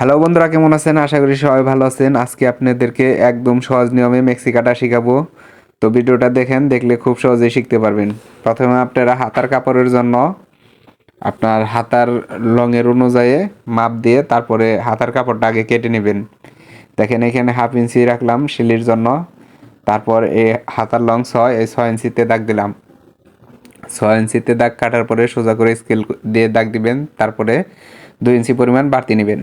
Hello বন্ধুরা, কেমন আছেন? আশা করি সবাই ভালো আছেন। আজকে আপনাদেরকে একদম সহজ নিয়মে মেক্সি কাটা শেখাবো। তো ভিডিওটা দেখেন, দেখলে খুব সহজেই শিখতে পারবেন। প্রথমে আপনারা হাতার কাপড়ের জন্য আপনার হাতার লংয়ের অনুযায়ী মাপ দিয়ে তারপরে হাতার কাপড়টা আগে কেটে নেবেন। দেখেন, এখানে হাফ ইঞ্চি রাখলাম শিলির জন্য। তারপর এই হাতার লং ছয়, এই ছয় ইঞ্চিতে দাগ দিলাম। ছয় ইঞ্চিতে দাগ কাটার পরে সোজা করে স্কেল দিয়ে দাগ দিবেন। তারপরে দুই ইঞ্চি পরিমাণ বাড়তি নেবেন।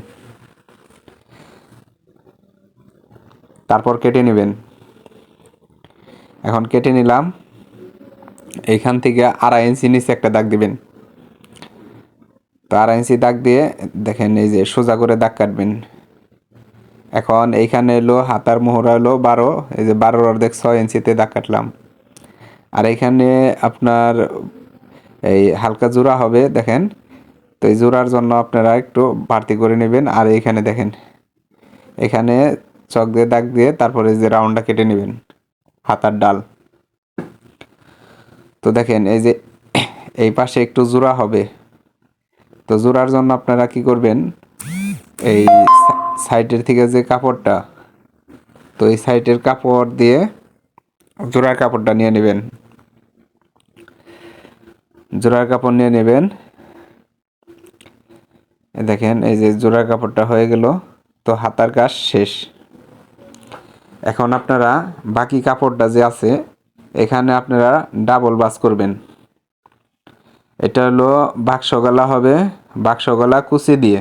তারপর কেটে নেবেন। এখন কেটে নিলাম। এইখান থেকে আড়াই ইঞ্চি নিচে একটা দাগ দিবেন। তো আড়াই ইঞ্চি দাগ দিয়ে দেখেন এই যে সোজা করে দাগ কাটবেন। এখন এইখানে এলো হাতার মোহরা এলো বারো, এই যে বারোর অর্ধেক ছয় ইঞ্চিতে দাগ কাটলাম। আর এইখানে আপনার এই হালকা জোড়া হবে, দেখেন। তো এই জোড়ার জন্য আপনারা একটু বাড়তি করে নেবেন। আর এইখানে দেখেন, এখানে চক দিয়ে, দাগ দিয়ে তারপরে যে রাউন্ডটা কেটে নেবেন, হাতার ডাল। তো দেখেন, এই যে এই পাশে একটু জোড়া হবে। তো জোড়ার জন্য আপনারা কি করবেন, এই সাইডের থেকে যে কাপড়টা, তো এই সাইডের কাপড় দিয়ে জোড়ার কাপড়টা নিয়ে নেবেন। জোড়ার কাপড় নিয়ে নেবেন। দেখেন, এই যে জোড়ার কাপড়টা হয়ে গেল। তো হাতার কাজ শেষ। এখন আপনারা বাকি কাপড়টা যে আছে, এখানে আপনারা ডাবল বাস করবেন। এটা হলো বাক্স গলা হবে বাক্স গলা কুচি দিয়ে।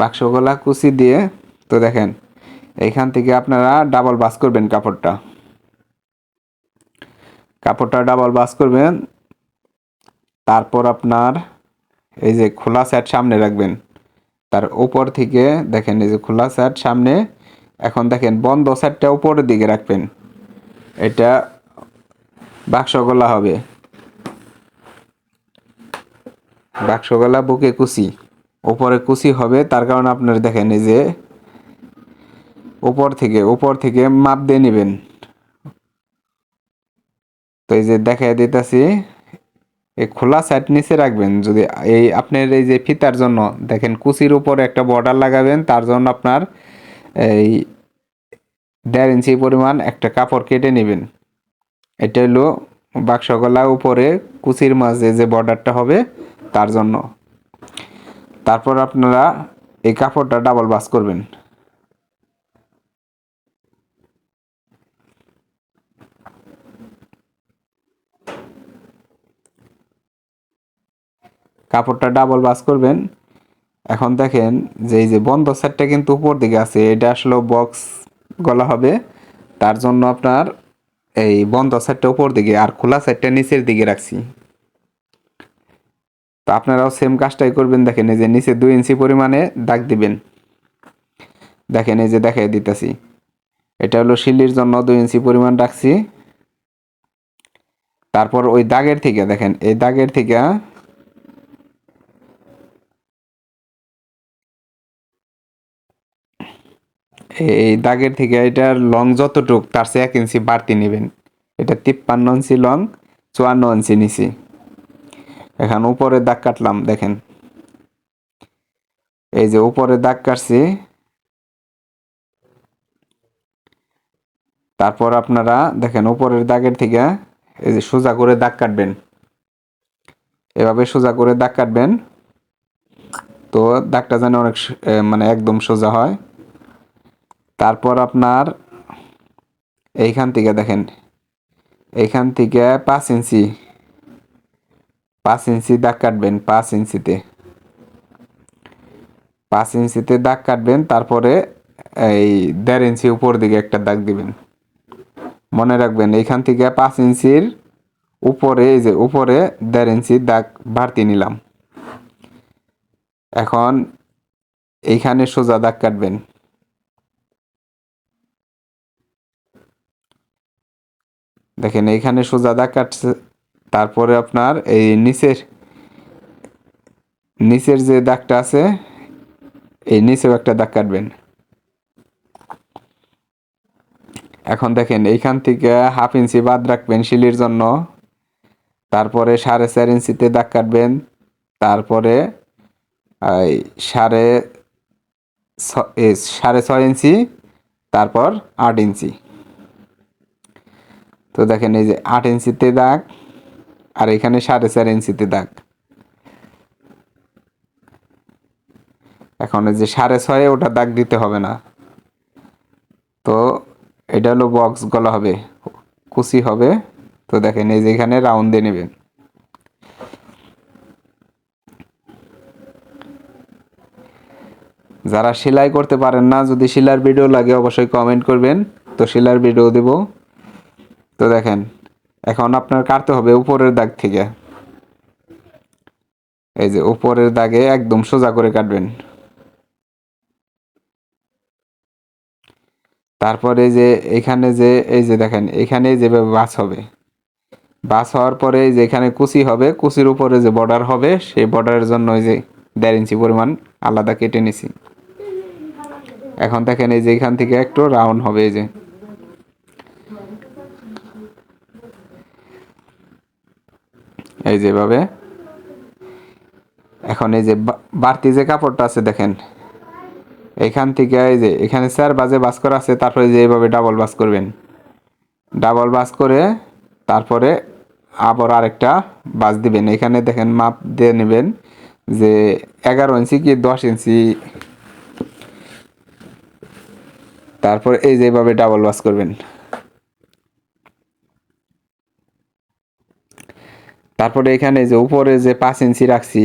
বাক্স গলা কুচি দিয়ে, তো দেখেন, এখান থেকে আপনারা ডাবল বাস করবেন কাপড়টা। কাপড়টা ডাবল বাস করবেন, তারপর আপনার এই যে খোলা সেট সামনে রাখবেন। তার উপর থেকে দেখেন, এই যে খোলা সেট সামনে এখন দেখেন, বন্ধ সাইডটা উপরের দিকে রাখবেন। এটা বাক্স গলা হবে। বাক্স গলা বুকে কুচি। উপরে কুচি হবে, তার কারণে আপনার দেখেন এই যে উপর থেকে উপর থেকে মাপ দিয়ে নেবেন। তো এই যে দেখাই দিতেছি এই খোলা সাইড নিচে রাখবেন। যদি এই আপনার এই যে ফিতার জন্য, দেখেন কুচির উপরে একটা বর্ডার লাগাবেন, তার জন্য আপনার এই দেড় ইঞ্চি পরিমাণ একটা কাপড় কেটে নেবেন। এটা হলো বাক্স গলা উপরে কুচির মাঝে যে বর্ডারটা হবে, তার জন্য। তারপর আপনারা এই কাপড়টা ডাবল বাস করবেন। কাপড়টা ডাবল বাস করবেন। এখন দেখেন যে এই যে বন্ধ সেটটা কিন্তু উপর দিকে আছে, এটা আসলে বক্স গলা হবে। তার জন্য আপনার এই বন্ধ সেটটা উপর দিকে আর খোলা সেটটা নিচের দিকে রাখছি। তো আপনারাও সেম কাজটাই করবেন, দেখেন এই যে নিচে দুই ইঞ্চি পরিমাণে দাগ দিবেন। দেখেন এই যে দেখাই দিতেছি। এটা হলো শিলির জন্য দুই ইঞ্চি পরিমাণ রাখছি। তারপর ওই দাগের থেকে, দেখেন এই দাগের থেকে এই দাগের থেকে এটার লং যতটুক, তার চেয়ে এক ইঞ্চি বাড়তি নেবেন। এটা তিপ্পান্ন ইঞ্চি লং চুয়ান্ন ইঞ্চি নিছি এখন উপরে দাগ কাটলাম, দেখেন। এই যে উপরে দাগ কাটছি। তারপর আপনারা দেখেন উপরের দাগের থেকে এই যে সোজা করে দাগ কাটবেন। এভাবে সোজা করে দাগ কাটবেন। তো দাগটা যেন অনেক মানে একদম সোজা হয়। তারপর আপনার এইখান থেকে দেখেন, এইখান থেকে পাঁচ ইঞ্চি পাঁচ ইঞ্চি দাগ কাটবেন, পাঁচ ইঞ্চিতে। পাঁচ ইঞ্চিতে দাগ কাটবেন, তারপরে এই দেড় ইঞ্চি উপর দিকে একটা দাগ দিবেন। মনে রাখবেন, এইখান থেকে পাঁচ ইঞ্চির উপরে, এই যে উপরে দেড় ইঞ্চি দাগ বাড়তি নিলাম। এখন এইখানে সোজা দাগ কাটবেন। দেখেন এইখানে সোজা দাগ কাটছে, তারপরে আপনার এই নিচের নিচের যে দাগটা আছে, এই নিচেও একটা দাগ কাটবেন। এখন দেখেন, এইখান থেকে হাফ ইঞ্চি বাদ রাখবেন শিলির জন্য, তারপরে সাড়ে চার ইঞ্চিতে দাগ কাটবেন, তারপরে সাড়ে সাড়ে ছয় ইঞ্চি, তারপর আট ইঞ্চি। তো দেখেন এই যে আট ইঞ্চিতে দাগ আর এখানে সাড়ে চার ইঞ্চিতে দাগ। এখন যে সাড়ে ছয়ে ওটা দাগ দিতে হবে না। তো এটা হলো বক্স গলা হবে, কুচি হবে। তো দেখেন এই যে এখানে রাউন্ড দিয়ে নেবেন। যারা সেলাই করতে পারেন না, যদি সেলার ভিডিও লাগে অবশ্যই কমেন্ট করবেন। তো সেলার ভিডিও দেব। তো দেখেন, এখন আপনার কাটতে হবে উপরের দাগ থেকে। এই যে উপরের দাগে একদম সোজা করে কাটবেন। তারপরে যে এখানে যে, এই যে দেখেন, এখানে যেভাবে বাস হবে। বাস হওয়ার পরে যে এখানে কুচি হবে, কুচির উপরে যে বর্ডার হবে, সেই বর্ডারের জন্য ওই যে দেড় ইঞ্চি পরিমাণ আলাদা কেটে নিছি। এখন দেখেন এই যে এখান থেকে একটু রাউন্ড হবে এই যে। এই যেভাবে এখন এই যে বাড়তি যে কাপড়টা আছে দেখেন, এখান থেকে এই যে, এখানে চার বাজে বাস করা আছে, তারপরে যে এইভাবে ডাবল বাস করবেন। ডাবল বাস করে তারপরে আবার আরেকটা বাস দিবেন। এখানে দেখেন মাপ দিয়ে নেবেন যে এগারো ইঞ্চি কি দশ ইঞ্চি। তারপর এই যে এইভাবে ডাবল বাস করবেন। তারপরে এখানে যে উপরে যে পাঁচ ইঞ্চি রাখছি,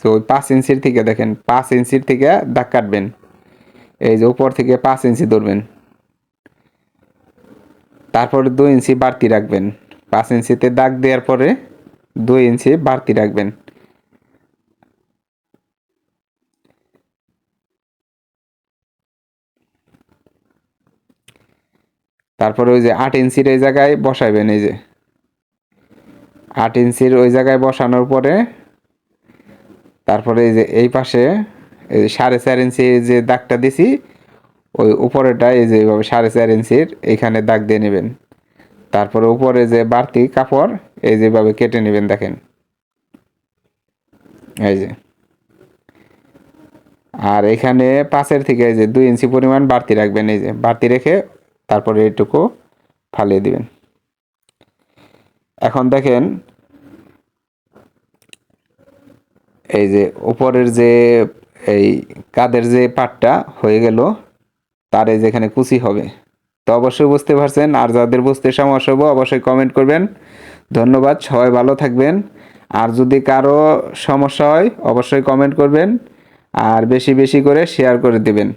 তো ওই পাঁচ ইঞ্চির থেকে দেখেন, পাঁচ ইঞ্চির থেকে দাগ কাটবেন। এই যে উপর থেকে পাঁচ ইঞ্চি ধরবেন। তারপরে দুই ইঞ্চি বাড়তি রাখবেন। পাঁচ ইঞ্চিতে দাগ দেওয়ার পরে দুই ইঞ্চি বাড়তি রাখবেন। তারপরে ওই যে আট ইঞ্চির এই জায়গায় বসাইবেন, এই যে। আট ইঞ্চির ওই জায়গায় বসানোর পরে তারপরে এই যে এই পাশে এই যে সাড়ে চার ইঞ্চি যে দাগটা দিছি, ওই উপরেটা এই যে এইভাবে সাড়ে চার ইঞ্চির এইখানে দাগ দিয়ে নেবেন। তারপরে উপরে যে বাড়তি কাপড়, এই যেভাবে কেটে নেবেন দেখেন। এই যে। আর এখানে পাশের থেকে এই যে দুই ইঞ্চি পরিমাণ বাড়তি রাখবেন, এই যে বাড়তি রেখে তারপরে এইটুকু ফালিয়ে দিবেন। এখন দেখেন, এই যে উপরের যে, এই কাদের যে পাটটা হয়ে গেল, তার এই যেখানে কুচি হবে। তো অবশ্যই বুঝতে পারছেন, আর যাদের বুঝতে সমস্যা হবে, অবশ্যই কমেন্ট করবেন। ধন্যবাদ, সবাই ভালো থাকবেন। আর যদি কারও সমস্যা হয়, অবশ্যই কমেন্ট করবেন। আর বেশি বেশি করে শেয়ার করে দেবেন।